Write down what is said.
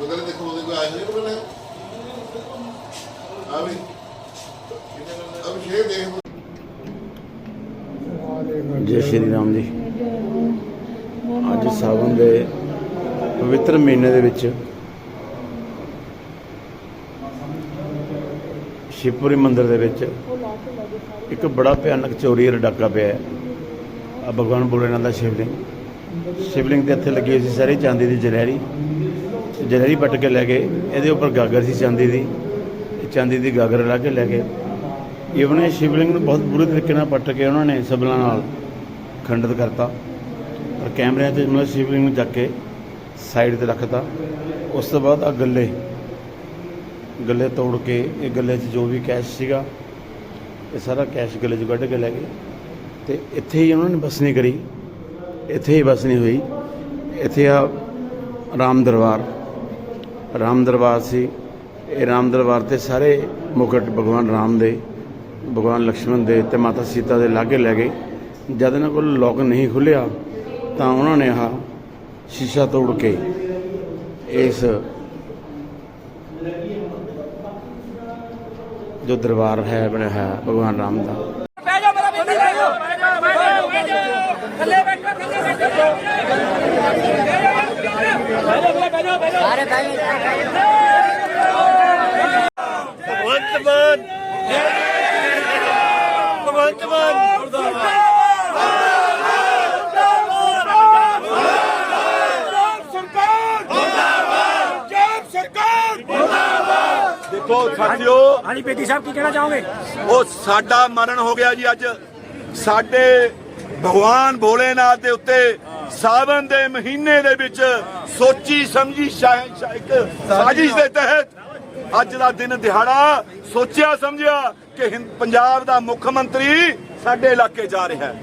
ਬਦਲ ਦੇਖੋ, ਉਹਦੇ ਕੋਈ ਆਇਆ ਨਹੀਂ ਬਣਾ ਆ ਵੀ। ਅਬ ਦੇਖ ਜੈ ਸ਼੍ਰੀ ਰਾਮ ਜੀ। ਅੱਜ ਸਾਵਨ ਦੇ ਪਵਿੱਤਰ ਮਹੀਨੇ ਦੇ ਵਿੱਚ ਸ਼ਿਵਪੁਰੀ ਮੰਦਿਰ ਦੇ ਵਿੱਚ ਇੱਕ ਬੜਾ ਭਿਆਨਕ ਚੋਰੀ ਦਾ ਡਾਕਾ ਪਿਆ ਹੈ। ਆ ਭਗਵਾਨ ਭੋਲੇਨਾਥ ਦਾ ਸ਼ਿਵਲਿੰਗ। ਸ਼ਿਵਲਿੰਗ ਦੇ ਇੱਥੇ ਲੱਗੀ ਹੋਈ ਸੀ ਸਾਰੀ ਚਾਂਦੀ ਦੀ ਜਲੈਰੀ ਜਲੈਰੀ ਪੱਟ ਕੇ ਲੈ ਗਏ। ਇਹਦੇ ਉੱਪਰ ਗਾਗਰ ਸੀ, ਚਾਂਦੀ ਦੀ। ਚਾਂਦੀ ਦੀ ਗਾਗਰ ਲਾ ਕੇ ਲੈ ਗਏ। ਇਵਨ ਇਹ ਸ਼ਿਵਲਿੰਗ ਨੂੰ ਬਹੁਤ ਬੁਰੇ ਤਰੀਕੇ ਨਾਲ ਪੱਟ ਕੇ ਉਹਨਾਂ ਨੇ ਸਬਲਾਂ ਨਾਲ ਖੰਡਿਤ ਕਰਤਾ। ਪਰ ਕੈਮਰਿਆਂ 'ਚ ਮਤਲਬ ਸ਼ਿਵਲਿੰਗ ਨੂੰ ਚੱਕ ਕੇ ਸਾਈਡ ਤੇ ਰੱਖਤਾ। ਉਸ ਤੋਂ ਬਾਅਦ ਆ ਗੱਲੇ ਗੱਲੇ ਤੋੜ ਕੇ, ਇਹ ਗੱਲੇ 'ਚ ਜੋ ਵੀ ਕੈਸ਼ ਸੀਗਾ, ਇਹ ਸਾਰਾ ਕੈਸ਼ ਗੱਲੇ 'ਚ ਕੱਢ ਕੇ ਲੈ ਗਏ। ਤੇ ਇੱਥੇ ਹੀ ਉਹਨਾਂ ਨੇ ਬਸ ਕਰੀ। ਇੱਥੇ ਹੀ ਬਸ ਹੋਈ। ਇੱਥੇ ਆ ਰਾਮ ਦਰਬਾਰ। ਰਾਮ ਦਰਬਾਰ ਸੀ ਇਹ ਰਾਮ ਦਰਬਾਰ ਤੇ ਸਾਰੇ ਮੁਕਟ ਭਗਵਾਨ ਰਾਮ ਦੇ ਭਗਵਾਨ ਲਕਸ਼ਮਣ ਦੇ ਤੇ ਮਾਤਾ ਸੀਤਾ ਦੇ ਲਾਗੇ ਲੈ ਗਏ ਜਦ ਇਹਨਾਂ ਕੋਲ ਲੋਕ ਨਹੀਂ ਖੁੱਲਿਆ ਤਾਂ ਉਹਨਾਂ ਨੇ ਆਹ ਸ਼ੀਸ਼ਾ ਤੋੜ ਕੇ ਇਸ ਜੋ ਦਰਬਾਰ ਹੈ ਬਣਿਆ ਹੈ ਭਗਵਾਨ ਰਾਮ ਦਾ ਬਹਿ ਜਾ ਮੇਰਾ ਪੁੱਤ ਬਹਿ ਜਾ ਥੱਲੇ ਬੈਠੋ ਥੱਲੇ ਬੈਠੋ ਬਹਿ ਜਾ ਬਹਿ ਜਾ ਬਹਿ ਜਾ ਭਗਵੰਤ ਮਾਨ। ਭਗਵੰਤ ਮਾਨ। ਦੇਖੋ ਸਾਥੀਓ ਹਾਂਜੀ ਬੇਦੀ ਸਾਹਿਬ ਕੀ ਕਹਿਣਾ ਚਾਹੋਗੇ? ਉਹ ਸਾਡਾ ਮਰਨ ਹੋ ਗਿਆ ਜੀ ਅੱਜ। ਸਾਡੇ ਭਗਵਾਨ ਭੋਲੇਨਾਥ ਦੇ ਉੱਤੇ ਸਾਵਨ ਦੇ ਮਹੀਨੇ ਦੇ ਵਿੱਚ ਸੋਚੀ ਸਮਝੀ ਸ਼ਾ- ਸ਼ਾ- ਇੱਕ ਸਾਜ਼ਿਸ਼ ਦੇ ਤਹਿਤ ਅੱਜ ਦਾ ਦਿਨ ਦਿਹਾੜਾ ਸੋਚਿਆ ਸਮਝਿਆ ਕਿ ਪੰਜਾਬ ਦਾ ਮੁੱਖ ਮੰਤਰੀ ਸਾਡੇ ਇਲਾਕੇ ਜਾ ਰਿਹਾ ਹੈ।